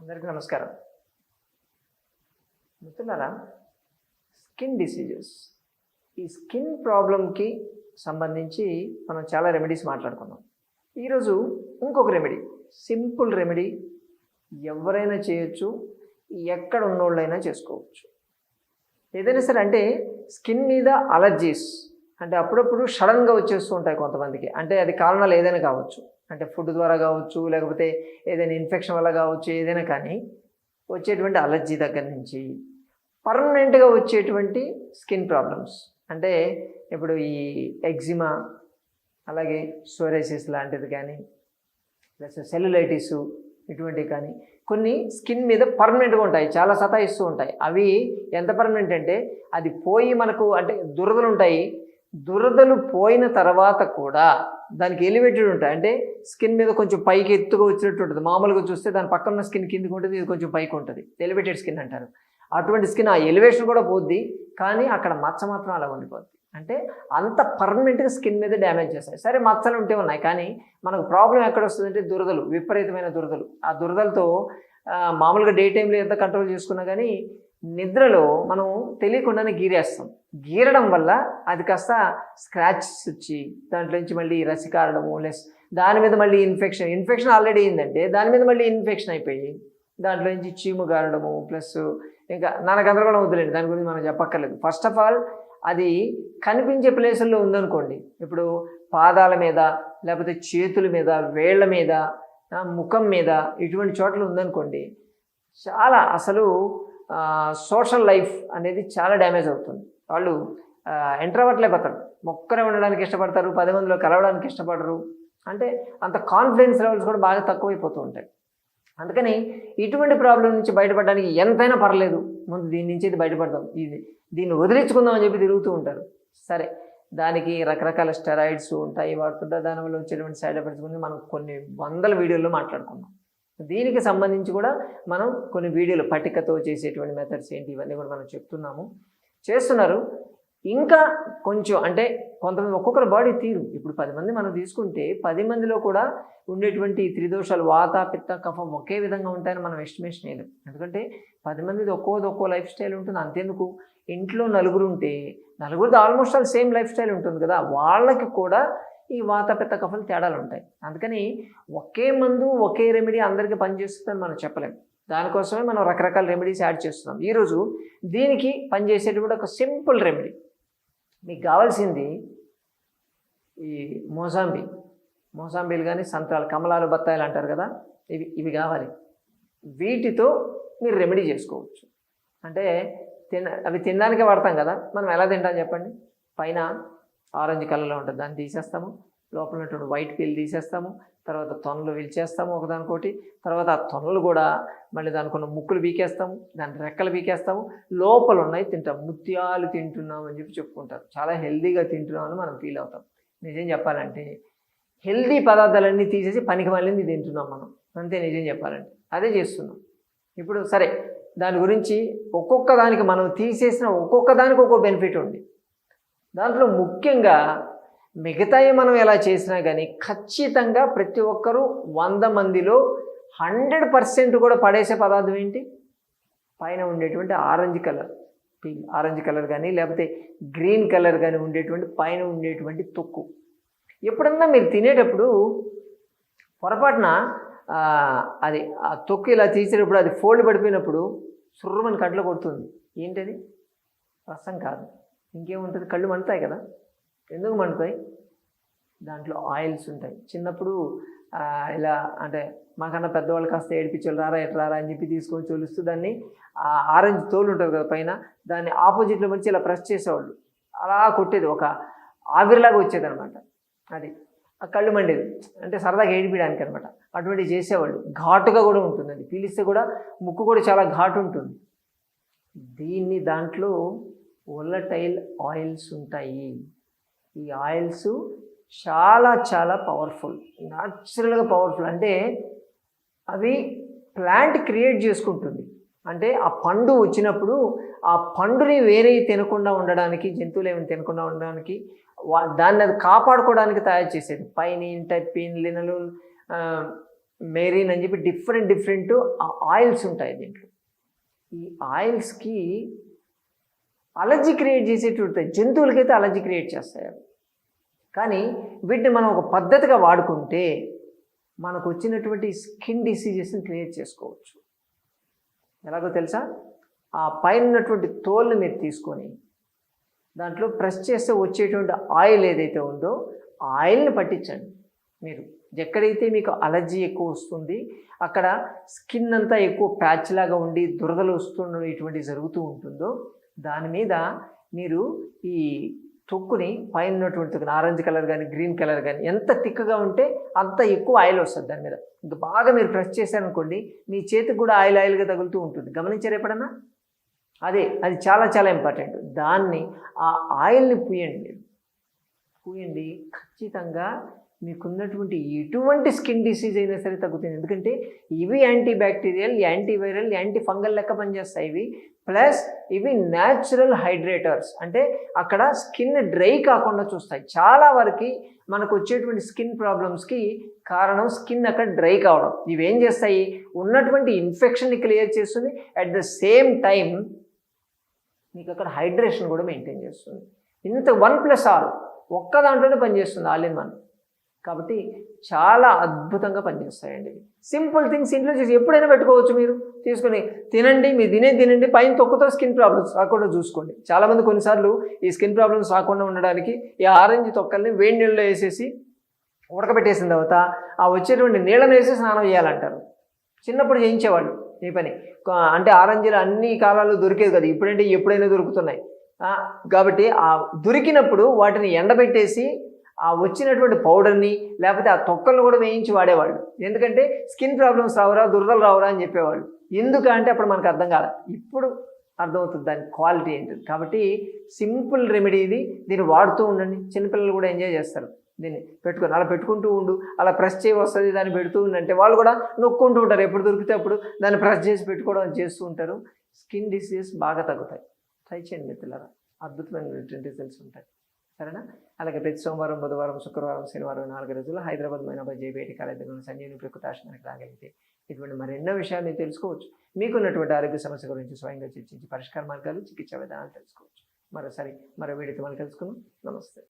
అందరికీ నమస్కారం. మిత్రులారా స్కిన్ డిసీజెస్. ఈ స్కిన్ ప్రాబ్లంకి సంబంధించి మనం చాలా రెమెడీస్ మాట్లాడుకున్నాం. ఈరోజు ఇంకొక రెమెడీ సింపుల్ రెమెడీ. ఎవరైనా చేయొచ్చు ఎక్కడ ఉన్నోళ్ళైనా చేసుకోవచ్చు. ఏదైనా సరే అంటే స్కిన్ మీద అలర్జీస్ అంటే అప్పుడప్పుడు సడన్గా వచ్చేస్తూ ఉంటాయి కొంతమందికి. అంటే అది కారణాలు ఏదైనా కావచ్చు. అంటే ఫుడ్ ద్వారా కావచ్చు లేకపోతే ఏదైనా ఇన్ఫెక్షన్ వల్ల కావచ్చు ఏదైనా కానీ వచ్చేటువంటి అలర్జీ దగ్గర నుంచి పర్మనెంట్గా వచ్చేటువంటి స్కిన్ ప్రాబ్లమ్స్ అంటే ఇప్పుడు ఈ ఎగ్జిమా అలాగే సోరైసిస్ లాంటిది కానీ ప్లస్ సెల్యులైటిస్ ఇటువంటివి కానీ కొన్ని స్కిన్ మీద పర్మనెంట్గా ఉంటాయి చాలా సతాయిస్తూ ఉంటాయి. అవి ఎంత పర్మనెంట్ అంటే అది పోయి మనకు అంటే దురదలు ఉంటాయి దురదలు పోయిన తర్వాత కూడా దానికి ఎలివేటెడ్ ఉంటాయి. అంటే స్కిన్ మీద కొంచెం పైకి ఎత్తుగా వచ్చినట్టు ఉంటుంది. మామూలుగా చూస్తే దాని పక్కన ఉన్న స్కిన్ కిందకి ఉంటుంది ఇది కొంచెం పైకి ఉంటుంది. ఎలివేటెడ్ స్కిన్ అంటారు. అటువంటి స్కిన్ ఆ ఎలివేషన్ కూడా పోద్ది కానీ అక్కడ మచ్చ మాత్రం అలా ఉండిపోద్ది. అంటే అంత పర్మనెంట్గా స్కిన్ మీద డ్యామేజ్ చేస్తాయి. సరే మచ్చలు ఉంటే ఉన్నాయి కానీ మనకు ప్రాబ్లం ఎక్కడ వస్తుందంటే దురదలు విపరీతమైన దురదలు. ఆ దురదలతో మామూలుగా డే టైంలో ఎంత కంట్రోల్ చేసుకున్నా కానీ నిద్రలో మనం తెలియకుండానే గీరేస్తాం. గీరడం వల్ల అది కాస్త స్క్రాచెస్ వచ్చి దాంట్లో నుంచి మళ్ళీ రసి కారడము లెస్ దాని మీద మళ్ళీ ఇన్ఫెక్షన్ ఇన్ఫెక్షన్ ఆల్రెడీ అయిందంటే దాని మీద మళ్ళీ ఇన్ఫెక్షన్ అయిపోయి దాంట్లో నుంచి చీము గారడము ప్లస్ ఇంకా నాన్న గందరగోళం వద్దులేండి దాని గురించి మనం చెప్పక్కర్లేదు. ఫస్ట్ ఆఫ్ ఆల్ అది కనిపించే ప్లేసుల్లో ఉందనుకోండి ఇప్పుడు పాదాల మీద లేకపోతే చేతుల మీద వేళ్ళ మీద ముఖం మీద ఇటువంటి చోట్ల ఉందనుకోండి చాలా అసలు సోషల్ లైఫ్ అనేది చాలా డ్యామేజ్ అవుతుంది. వాళ్ళు ఎంట్రవర్ట్లే పోతారు మొక్కనే ఉండడానికి ఇష్టపడతారు పది మందిలో కలవడానికి ఇష్టపడరు. అంటే అంత కాన్ఫిడెన్స్ లెవెల్స్ కూడా బాగా తక్కువైపోతూ ఉంటాయి. అందుకని ఇటువంటి ప్రాబ్లం నుంచి బయటపడడానికి ఎంతైనా పర్లేదు. ముందు దీని నుంచి అయితే బయటపడదాం. ఇది దీన్ని వదిలించుకుందాం అని చెప్పి తిరుగుతూ ఉంటారు. సరే దానికి రకరకాల స్టెరాయిడ్స్ ఉంటాయి వాడుతుంటే దానివల్ల వచ్చేటువంటి సైడ్ ఎఫెక్ట్స్ గురించి మనం కొన్ని వందల వీడియోల్లో మాట్లాడుకున్నాం. దీనికి సంబంధించి కూడా మనం కొన్ని వీడియోలు పట్టికతో చేసేటువంటి మెథడ్స్ ఏంటి ఇవన్నీ కూడా మనం చెప్తున్నాము. చేస్తున్నారు. ఇంకా కొంచెం అంటే కొంతమంది ఒక్కొక్కరి బాడీ తీరు. ఇప్పుడు పది మంది మనం తీసుకుంటే పది మందిలో కూడా ఉండేటువంటి త్రిదోషాలు వాత పిత్త కఫం ఒకే విధంగా ఉంటాయని మనం ఎస్టిమేషన్ వేయలేం. ఎందుకంటే పది మందిది ఒక్కోది ఒక్కో లైఫ్ స్టైల్ ఉంటుంది. అంతేందుకు? ఇంట్లో నలుగురు ఉంటే నలుగురిది almost all same lifestyle ఉంటుంది కదా. వాళ్ళకి కూడా ఈ వాత పెద్ద కఫలు తేడాలు ఉంటాయి. అందుకని ఒకే మందు ఒకే రెమెడీ అందరికీ పనిచేస్తుందని మనం చెప్పలేం. దానికోసమే మనం రకరకాల రెమెడీస్ యాడ్ చేస్తున్నాం. ఈరోజు దీనికి పనిచేసేటువంటి ఒక సింపుల్ రెమెడీ మీకు కావాల్సింది ఈ మోసాంబి మోసాంబీలు కానీ సంత్రాలు కమలాలు బత్తాయిలు అంటారు కదా ఇవి ఇవి కావాలి. వీటితో మీరు రెమెడీ చేసుకోవచ్చు. అంటే తిన అవి తినడానికే వాడతాం కదా మనం ఎలా తింటాం చెప్పండి? పైన ఆరెంజ్ కలర్లో ఉంటుంది దాన్ని తీసేస్తాము. లోపల ఉన్నటువంటి వైట్ పీల్ తీసేస్తాము. తర్వాత తొనలు విల్చేస్తాము ఒకదానికోటి తర్వాత ఆ తొనలు కూడా మళ్ళీ దానికి ఉన్న ముక్కులు బీకేస్తాము దాని రెక్కలు బీకేస్తాము లోపల ఉన్నాయి తింటాం. ముత్యాలు తింటున్నాం అని చెప్పి చెప్పుకుంటారు. చాలా హెల్దీగా తింటున్నామని మనం ఫీల్ అవుతాం. నిజం చెప్పాలంటే హెల్దీ పదార్థాలన్నీ తీసేసి పనికి మళ్ళీ తింటున్నాం మనం. అంతే నిజం చెప్పాలంటే. అదే చేస్తున్నాం. ఇప్పుడు సరే దాని గురించి ఒక్కొక్క దానికి మనం తీసేసిన ఒక్కొక్క దానికి ఒక్కొక్క బెనిఫిట్ ఉంది. దాంట్లో ముఖ్యంగా మిగతాయి మనం ఎలా చేసినా కానీ ఖచ్చితంగా ప్రతి ఒక్కరూ వంద మందిలో హండ్రెడ్ పర్సెంట్ కూడా పడేసే పదార్థం ఏంటి? పైన ఉండేటువంటి orange colour. Peel orange colour కానీ లేకపోతే గ్రీన్ కలర్ కానీ ఉండేటువంటి పైన ఉండేటువంటి తొక్కు. ఎప్పుడన్నా మీరు తినేటప్పుడు పొరపాటున అది ఆ తొక్కు ఇలా తీసేటప్పుడు అది ఫోల్డ్ పడిపోయినప్పుడు సుర్రమని కంట్లో కొడుతుంది. ఏంటది? రసం కాదు. ఇంకేముంటుంది కళ్ళు మండుతాయి కదా? ఎందుకు మండుతాయి? దాంట్లో ఆయిల్స్ ఉంటాయి. చిన్నప్పుడు ఇలా అంటే మాకన్నా పెద్దవాళ్ళు కాస్త ఏడిపించాలి రారా ఎట్లా రారా? అని చెప్పి తీసుకొని చూలుస్తూ దాన్ని ఆ ఆరెంజ్ తోలు ఉంటుంది కదా పైన దాన్ని ఆపోజిట్లో మంచి ఇలా ప్రెస్ చేసేవాళ్ళు. అలా కొట్టేది. ఒక ఆవిరిలాగా వచ్చేది అనమాట అది. ఆ కళ్ళు మండేది. అంటే సరదాగా ఏడిపించడానికి అనమాట అటువంటి చేసేవాళ్ళు. ఘాటుగా కూడా ఉంటుంది అది. పీలిస్తే కూడా ముక్కు కూడా చాలా ఘాటు ఉంటుంది. దీన్ని దాంట్లో ఒల్లటైల్ ఆయిల్స్ ఉంటాయి. ఈ ఆయిల్స్ చాలా చాలా పవర్ఫుల్. న్యాచురల్గా పవర్ఫుల్ అంటే అవి ప్లాంట్ క్రియేట్ చేసుకుంటుంది. అంటే ఆ పండు వచ్చినప్పుడు ఆ పండుని వేరే తినకుండా ఉండడానికి జంతువులు ఏమైనా తినకుండా ఉండడానికి వా- దాన్ని అది కాపాడుకోవడానికి తయారు చేసేది. పైన టైపిన్ లినలు మెరీన్ అని చెప్పి డిఫరెంట్ డిఫరెంట్ ఆయిల్స్ ఉంటాయి దీంట్లో. ఈ ఆయిల్స్కి అలర్జీ క్రియేట్ చేసేటువంటి జంతువులకైతే అలర్జీ క్రియేట్ చేస్తాయి అవి. కానీ వీటిని మనం ఒక పద్ధతిగా వాడుకుంటే మనకు వచ్చినటువంటి స్కిన్ డిసీజెస్ని క్రియేట్ చేసుకోవచ్చు. ఎలాగో తెలుసా? ఆ పైన ఉన్నటువంటి తోల్ని మీరు తీసుకొని దాంట్లో ప్రెస్ చేస్తే వచ్చేటువంటి ఆయిల్ ఏదైతే ఉందో ఆ ఆయిల్ని పట్టించండి. మీరు ఎక్కడైతే మీకు అలర్జీ ఎక్కువ వస్తుంది అక్కడ స్కిన్ అంతా ఎక్కువ ప్యాచ్ లాగా ఉండి దురదలు వస్తుండడం ఇటువంటి జరుగుతూ ఉంటుందో దాని మీద మీరు ఈ తొక్కుని పైన ఉన్నటువంటి ఆరెంజ్ కలర్ కానీ గ్రీన్ కలర్ కానీ ఎంత థిక్గా ఉంటే అంత ఎక్కువ ఆయిల్ వస్తుంది దాని మీద. ఇంకా బాగా మీరు ప్రెస్ చేశారనుకోండి మీ చేతికి కూడా ఆయిల్ ఆయిల్గా తగులుతూ ఉంటుంది. గమనించారు ఎప్పుడన్నా? అదే అది చాలా చాలా ఇంపార్టెంట్. దాన్ని ఆ ఆయిల్ని పూయండి మీరు. పూయండి ఖచ్చితంగా మీకున్నటువంటి ఎటువంటి స్కిన్ డిసీజ్ అయినా సరే తగ్గుతుంది ఎందుకంటే ఇవి antibacterial antiviral antifungal లెక్క పనిచేస్తాయి ఇవి. ప్లస్ ఇవి న్యాచురల్ హైడ్రేటర్స్. అంటే అక్కడ స్కిన్ డ్రై కాకుండా చూస్తాయి. చాలా వరకు మనకు వచ్చేటువంటి స్కిన్ ప్రాబ్లమ్స్కి కారణం స్కిన్ అక్కడ డ్రై కావడం. ఇవేం చేస్తాయి? ఉన్నటువంటి ఇన్ఫెక్షన్ని క్లియర్ చేస్తుంది. అట్ ద సేమ్ టైం మీకు అక్కడ హైడ్రేషన్ కూడా మెయింటైన్ చేస్తుంది. ఇంత వన్ ప్లస్ ఆల్ ఒక్క దాంట్లోనే పనిచేస్తుంది ఆల్ ఇన్ వన్. కాబట్టి చాలా అద్భుతంగా పనిచేస్తాయండి. సింపుల్ థింగ్స్ ఇంట్లో చేసి ఎప్పుడైనా పెట్టుకోవచ్చు మీరు. తీసుకొని తినండి మీరు తినే తినండి పైన తొక్కుతో స్కిన్ ప్రాబ్లమ్స్ రాకుండా చూసుకోండి. చాలామంది కొన్నిసార్లు ఈ స్కిన్ ప్రాబ్లమ్స్ రాకుండా ఉండడానికి ఈ ఆరెంజ్ తొక్కల్ని వేడి నీళ్ళలో వేసేసి ఉడకబెట్టేసిన తర్వాత ఆ వచ్చేటువంటి నీళ్ళను వేసి స్నానం చేయాలంటారు. చిన్నప్పుడు చేయించేవాళ్ళు ఈ పని. అంటే ఆరెంజీలు అన్ని కాలాలు దొరికేది కదా. ఇప్పుడంటే ఎప్పుడైనా దొరుకుతున్నాయి. కాబట్టి ఆ దొరికినప్పుడు వాటిని ఎండబెట్టేసి ఆ వచ్చినటువంటి పౌడర్ని లేకపోతే ఆ తొక్కలను కూడా వేయించి వాడేవాళ్ళు. ఎందుకంటే స్కిన్ ప్రాబ్లమ్స్ రావురా దురదలు రావురా అని చెప్పేవాళ్ళు. ఎందుకంటే అప్పుడు మనకు అర్థం కాదు ఇప్పుడు అర్థమవుతుంది దాని క్వాలిటీ ఏంటి. కాబట్టి సింపుల్ రెమెడీ ఇది దీన్ని వాడుతూ ఉండండి. చిన్నపిల్లలు కూడా ఎంజాయ్ చేస్తారు. దీన్ని పెట్టుకొని అలా పెట్టుకుంటూ ఉండు. అలా ప్రెస్ చేయి వస్తుంది దాన్ని పెడుతూ ఉండంటే వాళ్ళు కూడా నొక్కుంటూ ఉంటారు. ఎప్పుడు దొరికితే అప్పుడు దాన్ని ప్రెస్ చేసి పెట్టుకోవడం చేస్తూ ఉంటారు. స్కిన్ డిసీజెస్ బాగా తగ్గుతాయి. ట్రై చేయండి మిత్రులారా. అద్భుతమైనటువంటి రిజల్ట్స్ ఉంటాయి. సరేనా అలాగే ప్రతి సోమవారం బుధవారం శుక్రవారం శనివారం నాలుగు రోజులు హైదరాబాద్ మైనాబాద్ జేబేటి కాలేజీ సంజీవని ప్రకృతాశ్రమానికి రాగలిగితే ఇటువంటి మరెన్నో విషయాలు మీరు తెలుసుకోవచ్చు. మీకున్నటువంటి ఆరోగ్య సమస్య గురించి స్వయంగా చర్చించి పరిష్కార మార్గాలు చికిత్సా విధానాలు తెలుసుకోవచ్చు. మరోసారి మరో వీడితో మళ్ళీ కలుసుకుందాం. నమస్తే.